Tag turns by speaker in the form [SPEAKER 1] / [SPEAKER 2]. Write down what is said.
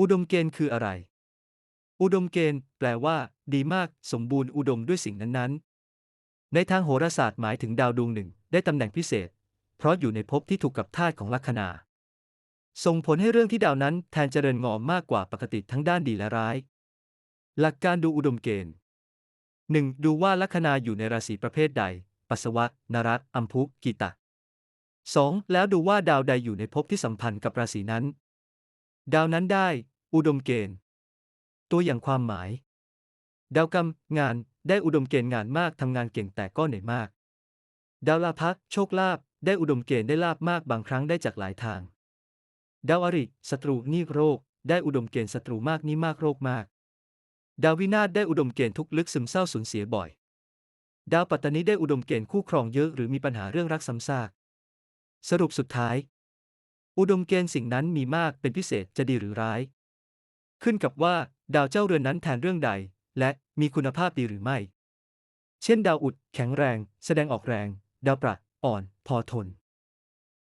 [SPEAKER 1] อุดมเกณฑ์คืออะไร อุดมเกณฑ์ แปลว่า ดีมาก สมบูรณ์อุดมด้วยสิ่งนั้นๆ ในทางโหราศาสตร์หมายถึงดาวดวงหนึ่ง ได้ตำแหน่งพิเศษ เพราะอยู่ในภพที่ถูกกับธาตุของลัคนา ส่งผลให้เรื่องที่ดาวนั้นแทนเจริญงอมมากกว่าปกติทั้งด้านดีและร้าย หลักการดูอุดมเกณฑ์ 1. ดูว่าลัคนาอยู่ในราศีประเภทใด ปัสสวะ นรัตอัมพุ กีตะ 2. แล้วดูว่าดาวใดอยู่ในภพที่สัมพันธ์กับราศีนั้น ดาวนั้นได้ อุดมเกณฑ์ ตัวอย่างความหมาย ดาวกรรม งานได้อุดมเกณฑ์งานมากทำงานเก่งแต่ก็เหนื่อยมาก ดาวลาภโชคลาภได้อุดมเกณฑ์ได้ลาภมากบางครั้งได้จากหลายทาง ดาวอริศัตรูนี่โรค ได้อุดมเกณฑ์ศัตรูมากนี่มากโรคมาก ดาววินาศได้อุดมเกณฑ์ทุกลึกซึมเศร้าสูญเสียบ่อย ดาวปัตตานีได้อุดมเกณฑ์คู่ครองเยอะหรือมีปัญหาเรื่องรักซ้ำซากสรุปสุดท้าย อุดมเกณฑ์สิ่งนั้นมีมากเป็นพิเศษจะดีหรือร้าย ขึ้นกับว่าดาวเจ้าเรือนนั้นแทนเรื่องใด และมีคุณภาพดีหรือไม่ เช่น ดาวอุดแข็งแรง แสดงออกแรง ดาวประอ่อน พอทน